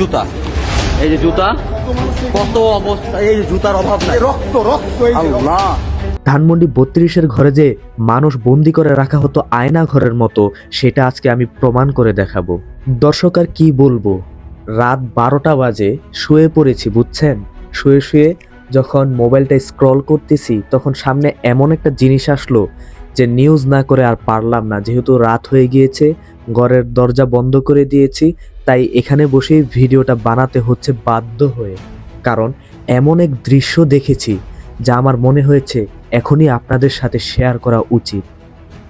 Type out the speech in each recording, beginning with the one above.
জুতা। এই যে জুতা কত অবস্থা এই জুতার অভাব নাই। রক্ত রক্ত। আল্লাহ। ধানমন্ডি বত্রিশের ঘরে যে মানুষ বন্দি করে রাখা হতো আয়না ঘরের মতো সেটা আজকে আমি প্রমাণ করে দেখাবো। দর্শক আর কি বলব? রাত বারোটা বাজে শুয়ে পড়েছি বুঝছেন? শুয়ে শুয়ে যখন মোবাইলটা স্ক্রল করতেছি তখন সামনে এমন একটা জিনিস আসলো যে নিউজ না করে আর পারলাম না। যেহেতু রাত হয়ে গিয়েছে ঘরের দরজা বন্ধ করে দিয়েছি, তাই এখানে বসেই ভিডিওটা বানাতে হচ্ছে বাধ্য হয়ে। কারণ এমন এক দৃশ্য দেখেছি, যা আমার মনে হয়েছে এখনই আপনাদের সাথে শেয়ার করা উচিত।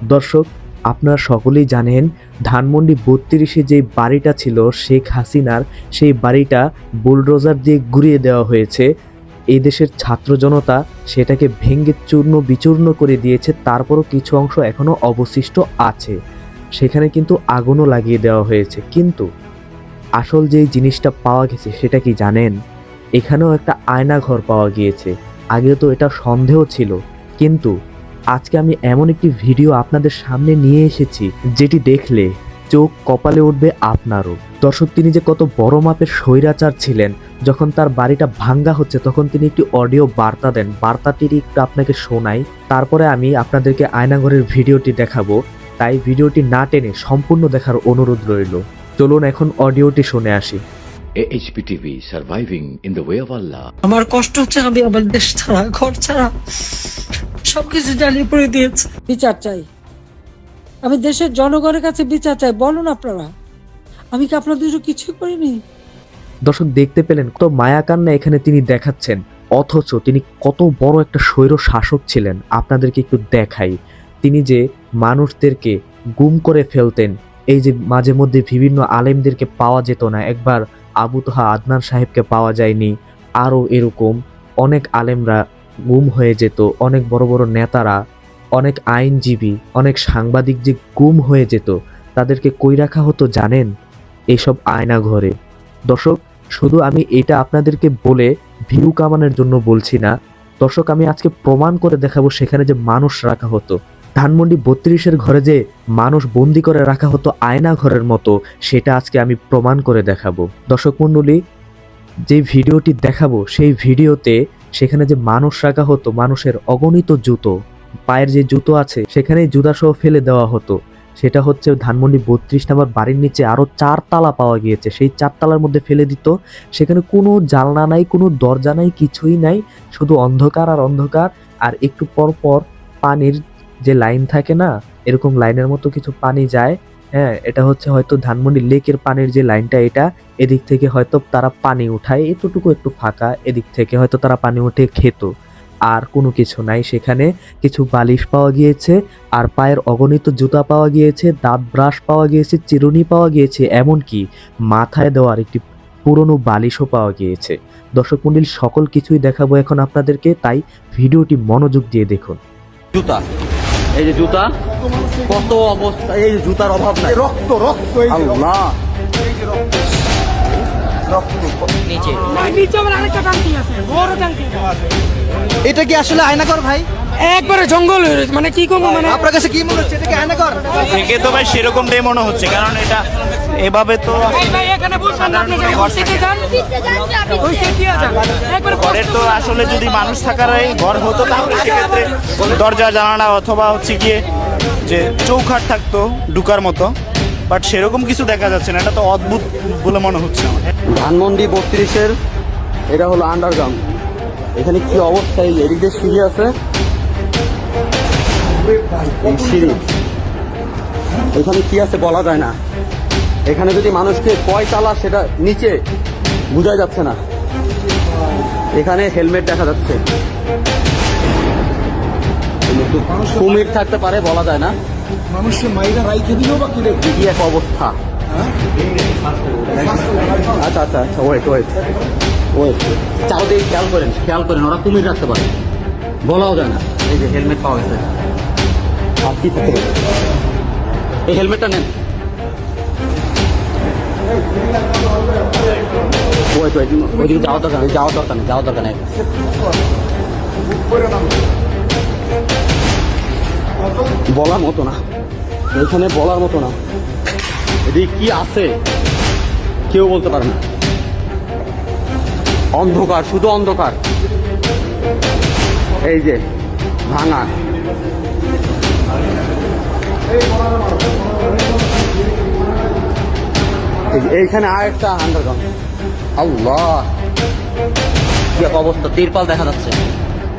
দর্শক, আপনারা সকলেই জানেন, ধানমন্ডি বত্রিশে যে বাড়িটা ছিল শেখ হাসিনার, সেই বাড়িটা বুলডোজার দিয়ে ঘুরিয়ে দেওয়া হয়েছে। এই দেশের ছাত্র জনতা সেটাকে ভেঙ্গে চূর্ণ বিচূর্ণ করে দিয়েছে, তারপরও কিছু অংশ এখনও অবশিষ্ট আছে। সেখানে কিন্তু আগুনও লাগিয়ে দেওয়া হয়েছে। কিন্তু আসল যে জিনিসটা পাওয়া গেছে সেটা কি জানেন? এখানেও একটা আয়না ঘর পাওয়া গিয়েছে। আগে তো এটা সন্দেহ ছিল। কিন্তু আজকে আমি এমন একটি ভিডিও আপনাদের সামনে নিয়ে এসেছি যেটি দেখলে চোখ কপালে উঠবে আপনারও। দর্শক, তিনি যে কত বড় মাপের স্বৈরাচার ছিলেন, যখন তার বাড়িটা ভাঙ্গা হচ্ছে, তখন তিনি একটি অডিও বার্তা দেন। বার্তাটির একটু আপনাকে শোনাই। তারপরে আমি আপনাদেরকে আয়নাঘরের ভিডিওটি দেখাবো। তাই ভিডিওটি না টেনে সম্পূর্ণ দেখার অনুরোধ রইল। চলুন এখন অডিওটি শুনে আসি। AHPTV surviving in the way of Allah. আমার কষ্ট হচ্ছে আমি আমার দেশ ছাড়া ঘর ছাড়া সবকিছু জ্বালিয়ে পড়ে দিয়েছে। বিচার চাই। আমি দেশের জনগণের কাছে বিচার চাই বলুন আপনারা। আমি কি আপনাদের জন্য কিছুই করিনি? দর্শক দেখতে পেলেন কত মায়াকান্না এখানে তিনি দেখাচ্ছেন অথচ তিনি কত বড় একটা স্বৈর শাসক ছিলেন। আপনাদেরকে একটু দেখাই। তিনি যে মানুষদেরকে গুম করে ফেলতেন। এই যে মাঝে মধ্যে বিভিন্ন আলেমদেরকে পাওয়া যেত না, একবার আবু তোহা আদনান সাহেবকে পাওয়া যায়নি। আরও এরকম অনেক আলেমরা গুম হয়ে যেত, অনেক বড় বড় নেতারা, অনেক আইনজীবী, অনেক সাংবাদিক যে গুম হয়ে যেত, তাদেরকে কই রাখা হতো জানেন? এইসব আয়না ঘরে দর্শক, শুধু আমি এটা আপনাদেরকে বলে ভিউ কামানোর জন্য বলছি না। দর্শক, আমি আজকে প্রমাণ করে দেখাবো সেখানে যে মানুষ রাখা হতো। ধানমন্ডি বত্রিশের ঘরে যে মানুষ বন্দি করে রাখা হতো আয়না ঘরের মতো, সেটা আজকে আমি প্রমাণ করে দেখাবো। দর্শক মণ্ডলী, যে ভিডিওটি দেখাবো, সেই ভিডিওতে সেখানে যে মানুষ রাখা হতো, মানুষের অগণিত জুতো, পায়ের যে জুতো আছে সেখানে জুতা সহ ফেলে দেওয়া হতো। সেটা হচ্ছে ধানমন্ডি বত্রিশ নাম্বার বাড়ির নিচে আরও চার তালা পাওয়া গিয়েছে। সেই চার তালার মধ্যে ফেলে দিত। সেখানে কোনো জানলা নাই, কোনো দরজা নাই, কিছুই নাই। শুধু অন্ধকার আর অন্ধকার, আর একটু পর পর পানির যে লাইন থাকে না, এরকম লাইনের মতো কিছু পানি যায় হ্যাঁ এটা হচ্ছে হয়তো ধানমন্ডি লেকের পানির যে লাইনটা এটা, এদিক থেকে হয়তো তারা পানি উঠায়, এতটুকু একটু ফাঁকা, এদিক থেকে হয়তো তারা পানি উঠে খেত। আর কোনো কিছু নাই, সেখানে কিছু বালিশ পাওয়া গিয়েছে, আর পায়ের অগণিত জুতা পাওয়া গিয়েছে, দাঁত ব্রাশ পাওয়া গিয়েছে, চিরুনি পাওয়া গিয়েছে, এমনকি মাথায় দেওয়ার একটি পুরনো বালিশও পাওয়া গিয়েছে। দর্শক মন্ডলী সকল কিছুই দেখাবো এখন আপনাদেরকে, তাই ভিডিওটি মনোযোগ দিয়ে দেখুন। জুতা। এই যে জুতা কত অবস্থা এই যে জুতার অভাব নাই রক্ত রক্ত এই যে রক্ত। আল্লাহ এই যে রক্ত। রক্ত এটা কি আসলে আয়না কর ভাই একবারে জঙ্গল হয়ে রয়েছে। মানে কি করব মানে? আপনার কাছে কি মনে হচ্ছে? এটা কি থেকে তো ভাই সেরকমটাই মনে হচ্ছে কারণ এটা এভাবে তো ঘরের তো আসলে যদি মানুষ থাকার এই ঘর হতো তাহলে সেক্ষেত্রে দরজা জানালা অথবা হচ্ছে গিয়ে যে চৌখাট থাকতো ঢুকার মতো বাট সেরকম কিছু দেখা যাচ্ছে না। এটা তো অদ্ভুত বলে মনে হচ্ছে আমার। ধানমন্ডি বত্রিশের এটা হলো আন্ডারগ্রাউন্ড এখানে কি অবস্থা? এই এদিক দিয়ে সিঁড়ি আছে। এই সিঁড়ি। এখানে কি আছে বলা যায় না। এখানে যদি মানুষকে কয় তালা সেটা নিচে বোঝা যাচ্ছে না। এখানে হেলমেট দেখা যাচ্ছে। কুমির থাকতে পারে বলা যায় না। মাইরা রাইখে বা কি এক অবস্থা? আচ্ছা আচ্ছা আচ্ছা ওয়েট ওয়েট ওয়েট চারদিকে খেয়াল করেন খেয়াল করেন ওরা কুমির রাখতে পারে। বলাও যায় না। এই যে হেলমেট পাওয়া গেছে। আর কি এই হেলমেটটা নেন যাওয়ার দরকার নেই নেই। বলার মতো না। এখানে বলার মতো না। এদিকে কি আছে, কেউ বলতে পারে না। অন্ধকার, শুধু অন্ধকার। এই যে, ভাঙা। এইখানে আর একটা আন্ডারগ্রাউন্ড আল্লাহ। কি অবস্থা তিরপাল দেখা যাচ্ছে।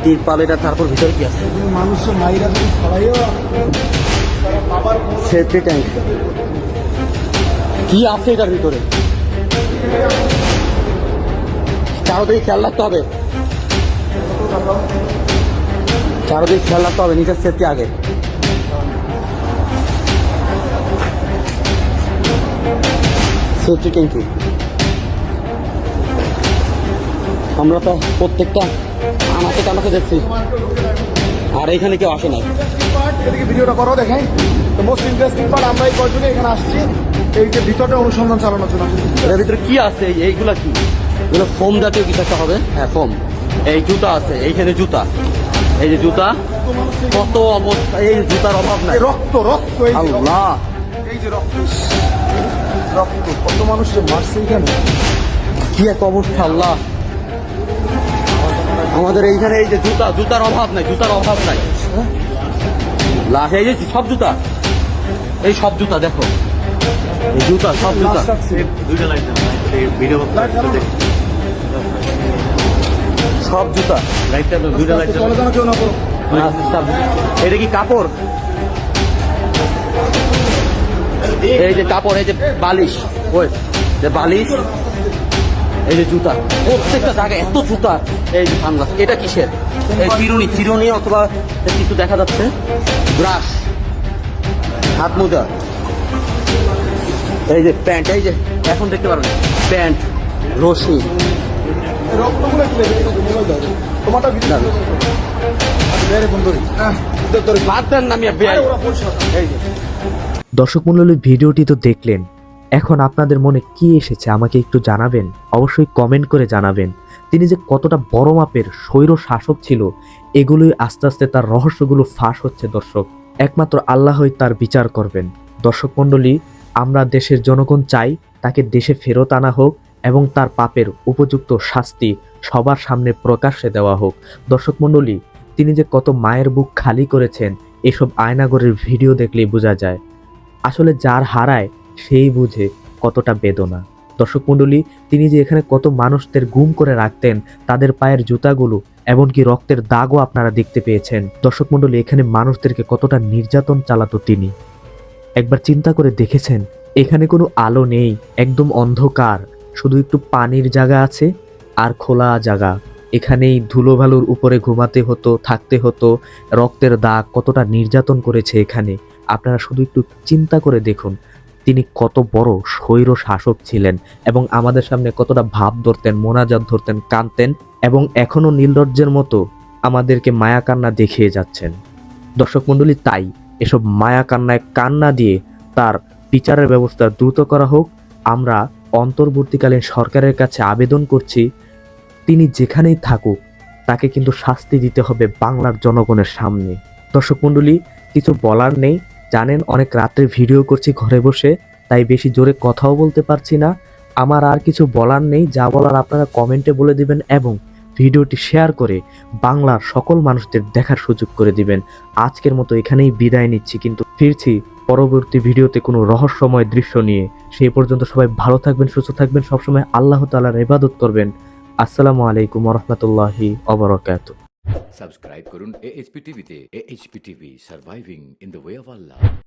তিরপাল এটা তারপর ভিতরে কি আছে? মানুষের মাইরা যদি ছড়াইও সেফটি ট্যাঙ্ক। কি আছে এটার ভিতরে? চারোদিকে খেয়াল রাখতে হবে। চারোদিকে খেয়াল রাখতে হবে নিজের সেফটি আগে। সেফটি ট্যাঙ্কি আমরা তো প্রত্যেকটা আমাকে আমাকে দেখছি। আর এখানে কেউ আসে নাই। এদিকে ভিডিওটা করো দেখেন। তো মোস্ট ইন্টারেস্টিং পার্ট আমরা এই কয়জনে এখানে আসছি। এই যে ভিতরটা অনুসন্ধান চালানোর জন্য। এর ভিতরে কি আছে? এই- এইগুলা কি? এগুলো ফোম জাতীয় কিছু একটা হবে? হ্যাঁ ফোম। এই জুতা আছে। এইখানে জুতা। এই যে জুতা। কত অবস্থা? এই জুতার অভাব নাই। রক্ত রক্ত। আল্লাহ। এই যে রক্ত। কত মানুষের মারছে এখানে? কি এক অবস্থা আল্লাহ। আমাদের এইখানে এই যে জুতা জুতার অভাব নাই জুতার অভাব নাই। লাশ এই যে সব জুতা। এই সব জুতা দেখো। এই জুতা সব জুতা। সব জুতা। এটা কি কাপড়? এই যে কাপড় এই যে বালিশ ওই যে বালিশ এই যে জুতা। প্রত্যেকটা জায়গায় এত জুতা। এই যে সানগ্লাস এটা কিসের? এই চিরুনি চিরুনি অথবা কিছু দেখা যাচ্ছে? ব্রাশ হাত মোজা। এই যে প্যান্ট এই যে এখন দেখতে পারবেন। প্যান্ট রশি। বাদ দেন না পরিষ্কার এই যে দর্শক মণ্ডলী, ভিডিওটি তো দেখলেন। এখন আপনাদের মনে কি এসেছে আমাকে একটু জানাবেন? অবশ্যই কমেন্ট করে জানাবেন। তিনি যে কতটা বড় মাপের স্বৈর শাসক ছিল, এগুলোই আস্তে আস্তে তার রহস্যগুলো ফাঁস হচ্ছে দর্শক। একমাত্র আল্লাহই তার বিচার করবেন। দর্শক মণ্ডলী, আমরা দেশের জনগণ চাই তাকে দেশে ফেরত আনা হোক এবং তার পাপের উপযুক্ত শাস্তি সবার সামনে প্রকাশ্যে দেওয়া হোক। দর্শক মণ্ডলী, তিনি যে কত মায়ের বুক খালি করেছেন, এসব আয়নাগরের ভিডিও দেখলেই বোঝা যায়। আসলে যার হারায় সেই বুঝে কতটা বেদনা। দর্শক মণ্ডলী, তিনি যে এখানে কত মানুষদের গুম করে রাখতেন, তাদের পায়ের জুতাগুলো, এমনকি রক্তের দাগও আপনারা দেখতে পেয়েছেন। দর্শক মণ্ডলী, এখানে মানুষদেরকে কতটা নির্যাতন চালাতো তিনি। একবার চিন্তা করে দেখেছেন, এখানে কোনো আলো নেই, একদম অন্ধকার। শুধু একটু পানির জায়গা আছে আর খোলা জায়গা। এখানেই ধুলোবালুর উপরে ঘুমাতে হতো, থাকতে হতো, রক্তের দাগ কতটা নির্যাতন করেছে এখানে। আপনারা শুধু একটু চিন্তা করে দেখুন, তিনি কত বড় স্বৈর শাসক ছিলেন এবং আমাদের সামনে কতটা ভাব ধরতেন, মোনাজাত ধরতেন, কাঁদতেন এবং এখনও নীলরজ্জের মতো আমাদেরকে মায়া কান্না দেখিয়ে যাচ্ছেন। দর্শক মণ্ডলী, তাই এসব মায়া কান্নায় কান্না দিয়ে তার বিচারের ব্যবস্থা দ্রুত করা হোক। আমরা অন্তর্বর্তীকালীন সরকারের কাছে আবেদন করছি, তিনি যেখানেই থাকুক, তাকে কিন্তু শাস্তি দিতে হবে বাংলার জনগণের সামনে। দর্শক মণ্ডলী, কিছু বলার নেই। জানেন, অনেক রাত্রে ভিডিও করছি ঘরে বসে, তাই বেশি জোরে কথাও বলতে পারছি না। আমার আর কিছু বলার নেই, যা বলার আপনারা কমেন্টে বলে দিবেন এবং ভিডিওটি শেয়ার করে বাংলার সকল মানুষদের দেখার সুযোগ করে দিবেন। আজকের মতো এখানেই বিদায় নিচ্ছি, কিন্তু ফিরছি পরবর্তী ভিডিওতে কোনো রহস্যময় দৃশ্য নিয়ে। সেই পর্যন্ত সবাই ভালো থাকবেন, সুস্থ থাকবেন, সবসময় আল্লাহ তালার ইবাদত করবেন। আসসালামু আলাইকুম রহমতুল্লাহি অবরকাত সাবস্ক্রাইব করুন এএইচপি টিভিতে AHP TV surviving in the way of Allah